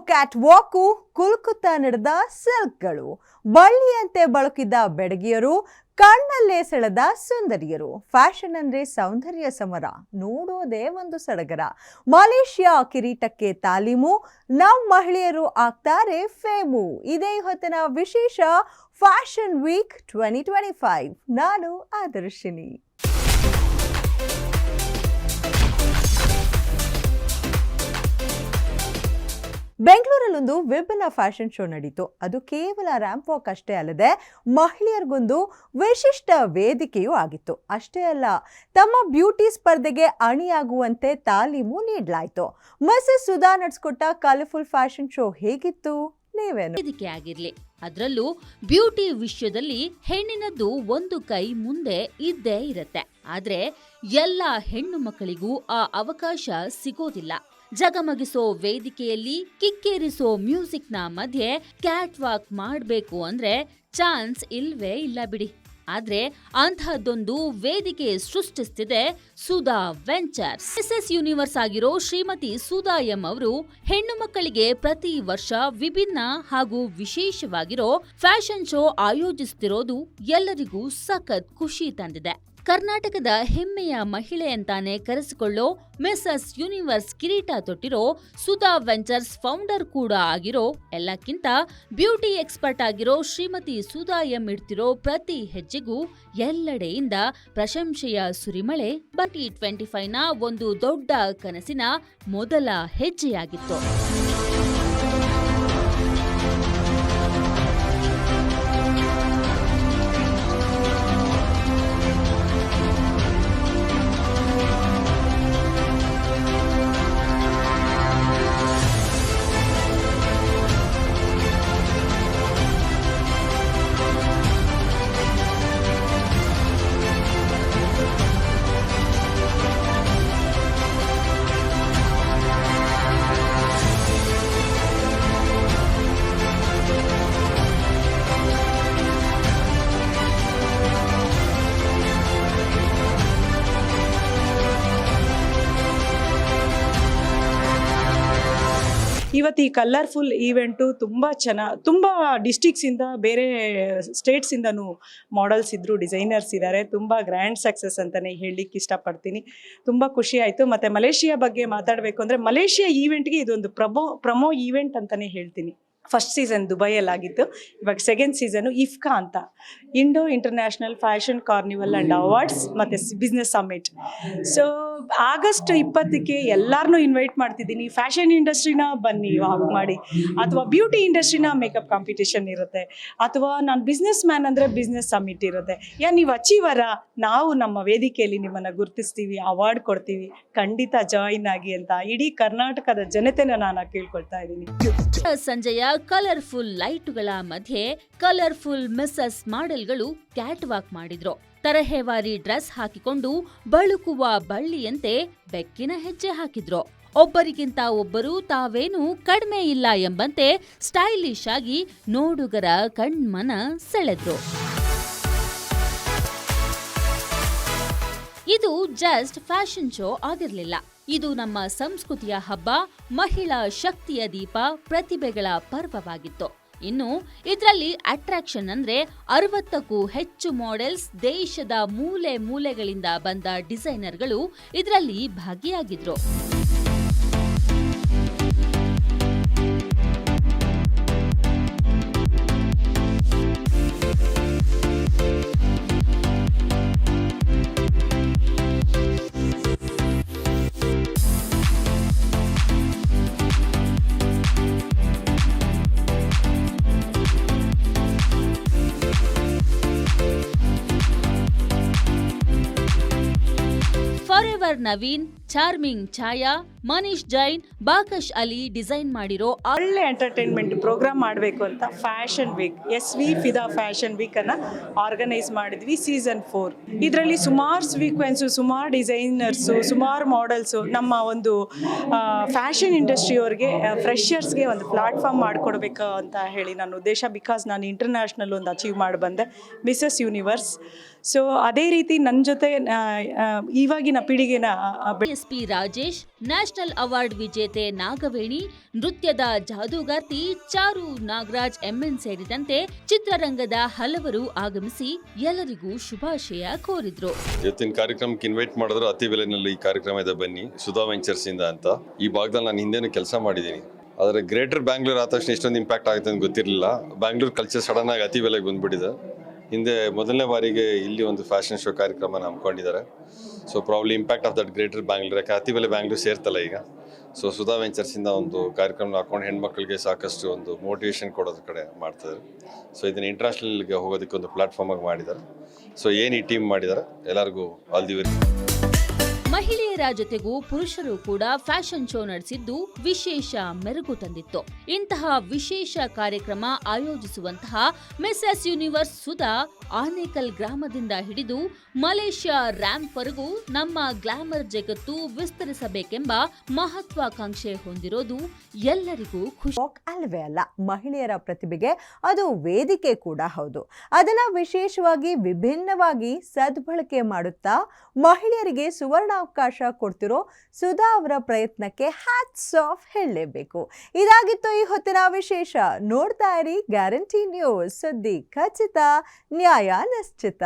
Cat ವಾಕು ಕುಲ್ಕುತ್ತಾ ನಡೆದ ಸಿಲ್ಕ್ಗಳು. ಬಳ್ಳಿಯಂತೆ ಬಳಕಿದ್ದ ಬೆಡಗಿಯರು, ಕಣ್ಣಲ್ಲೇ ಸೆಳೆದ ಸುಂದರಿಯರು. ಫ್ಯಾಷನ್ ಅಂದ್ರೆ ಸೌಂದರ್ಯ ಸಮರ. ನೋಡೋದೇ ಒಂದು ಸಡಗರ. ಮಲೇಷ್ಯಾ ಕಿರೀಟಕ್ಕೆ ತಾಲೀಮು ನಮ್ಮ ಮಹಿಳೆಯರು ಆಗ್ತಾರೆ ಫೇಮು. ಇದೇ ಹೊತ್ತಿನ ವಿಶೇಷ fashion week twenty twenty five ನಾನು ಆದರ್ಶಿನಿ ಬೆಂಗಳೂರಲ್ಲೊಂದು ವಿಭಿನ್ನ ಫ್ಯಾಷನ್ ಶೋ ನಡೀತು. ಅದು ಕೇವಲ ರ್ಯಾಂಪ್ ವಾಕ್ ಅಷ್ಟೇ ಅಲ್ಲದೆ ಮಹಿಳೆಯರಿಗೊಂದು ವಿಶಿಷ್ಟ ವೇದಿಕೆಯೂ ಆಗಿತ್ತು. ಅಷ್ಟೇ ಅಲ್ಲ, ತಮ್ಮ ಬ್ಯೂಟಿ ಸ್ಪರ್ಧೆಗೆ ಅಣಿಯಾಗುವಂತೆ ತಾಲೀಮು ನೀಡಲಾಯಿತು. ಮಿಸಸ್ ಸುಧಾ ನಡೆಸ್ಕೊಟ್ಟ ಕಲರ್ಫುಲ್ ಫ್ಯಾಷನ್ ಶೋ ಹೇಗಿತ್ತು? ವೇದಿಕೆ ಆಗಿರ್ಲಿ. ಅದರಲ್ಲೂ ಬ್ಯೂಟಿ ವಿಷಯದಲ್ಲಿ ಹೆಣ್ಣಿನದ್ದು ಒಂದು ಕೈ ಮುಂದೆ ಇದ್ದೇ ಇರತ್ತೆ. ಆದ್ರೆ ಎಲ್ಲ ಹೆಣ್ಣು ಮಕ್ಕಳಿಗೂ ಆ ಅವಕಾಶ ಸಿಗೋದಿಲ್ಲ. ಜಗಮಗಿಸೋ ವೇದಿಕೆಯಲ್ಲಿ ಕಿಕ್ಕೇರಿಸೋ ಮ್ಯೂಸಿಕ್ನ ಮಧ್ಯೆ ಕ್ಯಾಟ್ ವಾಕ್ ಮಾಡಬೇಕು ಅಂದ್ರೆ ಚಾನ್ಸ್ ಇಲ್ವೇ ಇಲ್ಲ ಬಿಡಿ. ಆದ್ರೆ ಅಂತಹದ್ದೊಂದು ವೇದಿಕೆ ಸೃಷ್ಟಿಸ್ತಿದೆ Sudha ventures. S S universe ಆಗಿರೋ ಶ್ರೀಮತಿ ಸುಧಾ ಎಂ ಅವರು ಹೆಣ್ಣು ಮಕ್ಕಳಿಗೆ ಪ್ರತಿ ವರ್ಷ ವಿಭಿನ್ನ ಹಾಗೂ ವಿಶೇಷವಾಗಿರೋ ಫ್ಯಾಷನ್ ಶೋ ಆಯೋಜಿಸುತ್ತಿರೋದು ಎಲ್ಲರಿಗೂ ಸಖತ್ ಖುಷಿ ತಂದಿದೆ. ಕರ್ನಾಟಕದ ಹೆಮ್ಮೆಯ ಮಹಿಳೆ ಅಂತಾನೆ ಕರೆಸಿಕೊಳ್ಳೋ ಮಿಸಸ್ ಯೂನಿವರ್ಸ್ ಕಿರೀಟ ತೊಟ್ಟಿರೋ ಸುಧಾ ವೆಂಚರ್ಸ್ ಫೌಂಡರ್ ಕೂಡ ಆಗಿರೋ, ಎಲ್ಲಕ್ಕಿಂತ ಬ್ಯೂಟಿ ಎಕ್ಸ್ಪರ್ಟ್ ಆಗಿರೋ ಶ್ರೀಮತಿ ಸುಧಾ ಎಂ ಇಡ್ತಿರೋ ಪ್ರತಿ ಹೆಜ್ಜೆಗೂ ಎಲ್ಲೆಡೆಯಿಂದ ಪ್ರಶಂಸೆಯ ಸುರಿಮಳೆ. ಬಟಿ ಟ್ವೆಂಟಿ ಫೈವ್ನ ಒಂದು ದೊಡ್ಡ ಕನಸಿನ ಮೊದಲ ಹೆಜ್ಜೆಯಾಗಿತ್ತು. ಇವತ್ತು ಈ ಕಲರ್ಫುಲ್ ಈವೆಂಟು ತುಂಬ ಚೆನ್ನಾಗಿ ತುಂಬ ಡಿಸ್ಟಿಕ್ಸಿಂದ ಬೇರೆ ಸ್ಟೇಟ್ಸಿಂದನೂ ಮಾಡಲ್ಸ್ ಇದ್ದರು ಡಿಸೈನರ್ಸ್ ಇದ್ದಾರೆ ತುಂಬ ಗ್ರ್ಯಾಂಡ್ ಸಕ್ಸಸ್ ಅಂತಲೇ ಹೇಳಲಿಕ್ಕೆ ಇಷ್ಟಪಡ್ತೀನಿ. ತುಂಬ ಖುಷಿ ಆಯಿತು. ಮತ್ತು ಮಲೇಷಿಯಾ ಬಗ್ಗೆ ಮಾತಾಡಬೇಕು ಅಂದರೆ ಮಲೇಷಿಯಾ ಈವೆಂಟ್ಗೆ ಇದೊಂದು ಪ್ರಮೋ ಪ್ರಮೋ ಈವೆಂಟ್ ಅಂತಲೇ ಹೇಳ್ತೀನಿ. ಫಸ್ಟ್ ಸೀಸನ್ ದುಬೈಯಲ್ಲಾಗಿತ್ತು ಇವಾಗ ಸೆಕೆಂಡ್ ಸೀಸನು ಇಫ್ಕಾ ಅಂತ. Indo international fashion carnival and awards ಮತ್ತು ಬಿಸ್ನೆಸ್ ಸಮ್ಮಿಟ್ ಸೊ ಆಗಸ್ಟ್ ಇಪ್ಪತ್ತಕ್ಕೆ ಎಲ್ಲರನ್ನೂ ಇನ್ವೈಟ್ ಮಾಡ್ತಿದ್ದೀನಿ. ಫ್ಯಾಷನ್ ಇಂಡಸ್ಟ್ರಿನ ಬನ್ನಿ ವಾಕ್ ಮಾಡಿ. ಅಥವಾ ಬ್ಯೂಟಿ ಇಂಡಸ್ಟ್ರಿನ ಮೇಕಪ್ ಕಾಂಪಿಟೇಷನ್ ಇರುತ್ತೆ. ಅಥವಾ ನಾನು ಬಿಸ್ನೆಸ್ ಮ್ಯಾನ್ ಅಂದರೆ ಬಿಸ್ನೆಸ್ ಸಮಿಟ್ ಇರುತ್ತೆ. ಯಾ, ನೀವು ಅಚೀವರ ನಾವು ನಮ್ಮ ವೇದಿಕೆಯಲ್ಲಿ ನಿಮ್ಮನ್ನು ಗುರುತಿಸ್ತೀವಿ ಅವಾರ್ಡ್ ಕೊಡ್ತೀವಿ. ಖಂಡಿತ ಜಾಯಿನ್ ಆಗಿ ಅಂತ ಇಡೀ ಕರ್ನಾಟಕದ ಜನತೆನ ನಾನು ಕೇಳ್ಕೊಳ್ತಾ ಇದ್ದೀನಿ. ಸಂಜೆಯ ಕಲರ್ಫುಲ್ ಲೈಟುಗಳ ಮಧ್ಯೆ ಕಲರ್ಫುಲ್ ಮಿಸ್ಸಸ್ ಮಾಡೆಲ್ಗಳು ಕ್ಯಾಟ್ ವಾಕ್ ಮಾಡಿದ್ರು. ತರಹೇವಾರಿ ಡ್ರೆಸ್ ಹಾಕಿಕೊಂಡು ಬಳುಕುವ ಬಳ್ಳಿಯಂತೆ ಬೆಕ್ಕಿನ ಹೆಜ್ಜೆ ಹಾಕಿದ್ರು. ಒಬ್ಬರಿಗಿಂತ ಒಬ್ಬರು ತಾವೇನು ಕಡಿಮೆ ಇಲ್ಲ ಎಂಬಂತೆ ಸ್ಟೈಲಿಶ್ ಆಗಿ ನೋಡುಗರ ಕಣ್ಮನ ಸೆಳೆದ್ರು. ಇದು ಜಸ್ಟ್ ಫ್ಯಾಷನ್ ಶೋ ಆಗಿರಲಿಲ್ಲ. ಇದು ನಮ್ಮ ಸಂಸ್ಕೃತಿಯ ಹಬ್ಬ, ಮಹಿಳಾ ಶಕ್ತಿಯ ದೀಪ, ಪ್ರತಿಭೆಗಳ ಪರ್ವವಾಗಿತ್ತು. ಇನ್ನು ಇದರಲ್ಲಿ ಅಟ್ರಾಕ್ಷನ್ ಅಂದ್ರೆ ಅರವತ್ತಕ್ಕೂ ಹೆಚ್ಚು ಮಾಡೆಲ್ಸ್ ದೇಶದ ಮೂಲೆ ಮೂಲೆಗಳಿಂದ ಬಂದ ಡಿಸೈನರ್ಗಳು ಇದರಲ್ಲಿ ಭಾಗಿಯಾಗಿದ್ರು. Forever Naveen charming Chhaya, Manish Jain, Baksh Ali design ಮಾಡಿರೋ ಒಳ್ಳೆ ಎಂಟರ್ಟೈನ್ಮೆಂಟ್ ಪ್ರೋಗ್ರಾಮ್ ಮಾಡಬೇಕು ಅಂತ fashion week S V Fida fashion week ಅನ್ನ ಆರ್ಗನೈಸ್ ಮಾಡಿದ್ವಿ ಸೀಸನ್ ಫೋರ್ ಇದರಲ್ಲಿ ಸುಮಾರು ಸ್ವೀಕ್ವೆನ್ಸು ಸುಮಾರು ಡಿಸೈನರ್ಸು ಸುಮಾರು ಮಾಡೆಲ್ಸು ನಮ್ಮ ಒಂದು ಫ್ಯಾಷನ್ ಇಂಡಸ್ಟ್ರಿಯವ್ರಿಗೆ ಫ್ರೆಷರ್ಸ್ಗೆ ಒಂದು ಪ್ಲಾಟ್ಫಾರ್ಮ್ ಮಾಡಿಕೊಡ್ಬೇಕು ಅಂತ ಹೇಳಿ ನನ್ನ ಉದ್ದೇಶ. ಬಿಕಾಸ್ ನಾನು ಇಂಟರ್ನ್ಯಾಷನಲ್ ಒಂದು ಅಚೀವ್ ಮಾಡಿ ಬಂದೆ ಮಿಸಸ್ ಯೂನಿವರ್ಸ್ ಸೊ ಅದೇ ರೀತಿ ನನ್ನ ಜೊತೆ ಇವಾಗಿನ ಪೀಳಿಗೆನ ಎಸ್ಪಿ ರಾಜೇಶ್, ನ್ಯಾಷನಲ್ ಅವಾರ್ಡ್ ವಿಜೇತೆ ನಾಗವೇಣಿ, ನೃತ್ಯದ ಜಾದೂಗಾರ್ತಿ ಚಾರು ನಾಗರಾಜ್ ಎಂಎನ್ ಸೇರಿದಂತೆ ಚಿತ್ರರಂಗದ ಹಲವರು ಆಗಮಿಸಿ ಎಲ್ಲರಿಗೂ ಶುಭಾಶಯ ಕೋರಿದ್ರು. ಇವತ್ತಿನ ಕಾರ್ಯಕ್ರಮಕ್ಕೆ ಇನ್ವೈಟ್ ಮಾಡಿದ್ರು ಅತಿ ಬೆಲೆನಲ್ಲಿ ಈ ಕಾರ್ಯಕ್ರಮ ಇದೆ ಬನ್ನಿ, ಸುಧಾ ವೆಂಚರ್ಸ್ ಇಂದ ಅಂತ. ಈ ಭಾಗದಲ್ಲಿ ನಾನು ಹಿಂದೆನೂ ಕೆಲಸ ಮಾಡಿದ್ದೀನಿ. ಆದರೆ ಗ್ರೇಟರ್ ಬ್ಯಾಂಗ್ಳೂರ್ ಆದ ತಕ್ಷಣ ಇಷ್ಟೊಂದು ಇಂಪ್ಯಾಕ್ಟ್ ಆಗುತ್ತೆ ಅಂತ ಗೊತ್ತಿರಲಿಲ್ಲ. ಬ್ಯಾಂಗ್ಳೂರ್ ಕಲ್ಚರ್ ಸಡನ್ ಆಗಿ ಅತಿ ಬೆಲೆಗೆ ಬಂದ್ಬಿಟ್ಟಿದೆ. ಹಿಂದೆ ಮೊದಲನೇ ಬಾರಿಗೆ ಇಲ್ಲಿ ಒಂದು ಫ್ಯಾಷನ್ ಶೋ ಕಾರ್ಯಕ್ರಮನ ಹಮ್ಮಿಕೊಂಡಿದ್ದಾರೆ so probably impact of that greater Bangalore ಯಾಕೆ ಅತಿ ಬೆಲೆ ಬ್ಯಾಂಗ್ಳೂರ್ ಸೇರ್ತಲ್ಲ ಈಗ. ಸೊ ಸುಧಾ ವೆಂಚರ್ಸಿಂದ ಒಂದು ಕಾರ್ಯಕ್ರಮ ಹಾಕೊಂಡು ಹೆಣ್ಮಕ್ಳಿಗೆ ಸಾಕಷ್ಟು ಒಂದು ಮೋಟಿವೇಶನ್ ಕೊಡೋದ್ರ ಕಡೆ ಮಾಡ್ತಿದ್ದಾರೆ. ಸೊ ಇದನ್ನು ಇಂಟರ್ನ್ಯಾಷನಲ್ಗೆ ಹೋಗೋದಕ್ಕೆ ಒಂದು ಪ್ಲಾಟ್ಫಾರ್ಮಾಗಿ ಮಾಡಿದ್ದಾರೆ. ಸೊ ಏನು ಈ ಟೀಮ್ ಮಾಡಿದ್ದಾರೆ? ಎಲ್ಲರಿಗೂ ಆಲ್ ದಿ ವೆರಿ ಮಹಿಳೆಯರ ಜೊತೆಗೂ ಪುರುಷರು ಕೂಡ ಫ್ಯಾಷನ್ ಶೋ ನಡೆಸಿದ್ದು ವಿಶೇಷ ಮೆರುಗು ತಂದಿತ್ತು. ಇಂತಹ ವಿಶೇಷ ಕಾರ್ಯಕ್ರಮ ಆಯೋಜಿಸುವಂತಹ ಮಿಸಸ್ ಯೂನಿವರ್ಸ್ ಸುಧಾ ಆನೇಕಲ್ ಗ್ರಾಮದಿಂದ ಹಿಡಿದು ಮಲೇಷ್ಯಾ ರ್ಯಾಂಪ್ವರೆಗೂ ನಮ್ಮ ಗ್ಲಾಮರ್ ಜಗತ್ತು ವಿಸ್ತರಿಸಬೇಕೆಂಬ ಮಹತ್ವಾಕಾಂಕ್ಷೆ ಹೊಂದಿರೋದು ಎಲ್ಲರಿಗೂ ಖುಷಿ. ಅಲ್ವೇ ಅಲ್ಲ, ಮಹಿಳೆಯರ ಪ್ರತಿಭೆಗೆ ಅದು ವೇದಿಕೆ ಕೂಡ ಹೌದು. ಅದನ್ನ ವಿಶೇಷವಾಗಿ ವಿಭಿನ್ನವಾಗಿ ಸದ್ಬಳಕೆ ಮಾಡುತ್ತಾ ಮಹಿಳೆಯರಿಗೆ ಸುವರ್ಣಾವಕಾಶ ಕೊಡ್ತಿರೋ ಸುಧಾ ಅವರ ಪ್ರಯತ್ನಕ್ಕೆ ಹ್ಯಾಟ್ಸ್ ಆಫ್ ಹೇಳಲೇಬೇಕು. ಇದಾಗಿತ್ತು ಈ ಹೊತ್ತಿನ ವಿಶೇಷ. ನೋಡ್ತಾ ಇರಿ ಗ್ಯಾರಂಟಿ ನ್ಯೂಸ್ ಸುದ್ದಿ ಖಚಿತ, ನ್ಯಾಯ ನಿಶ್ಚಿತ.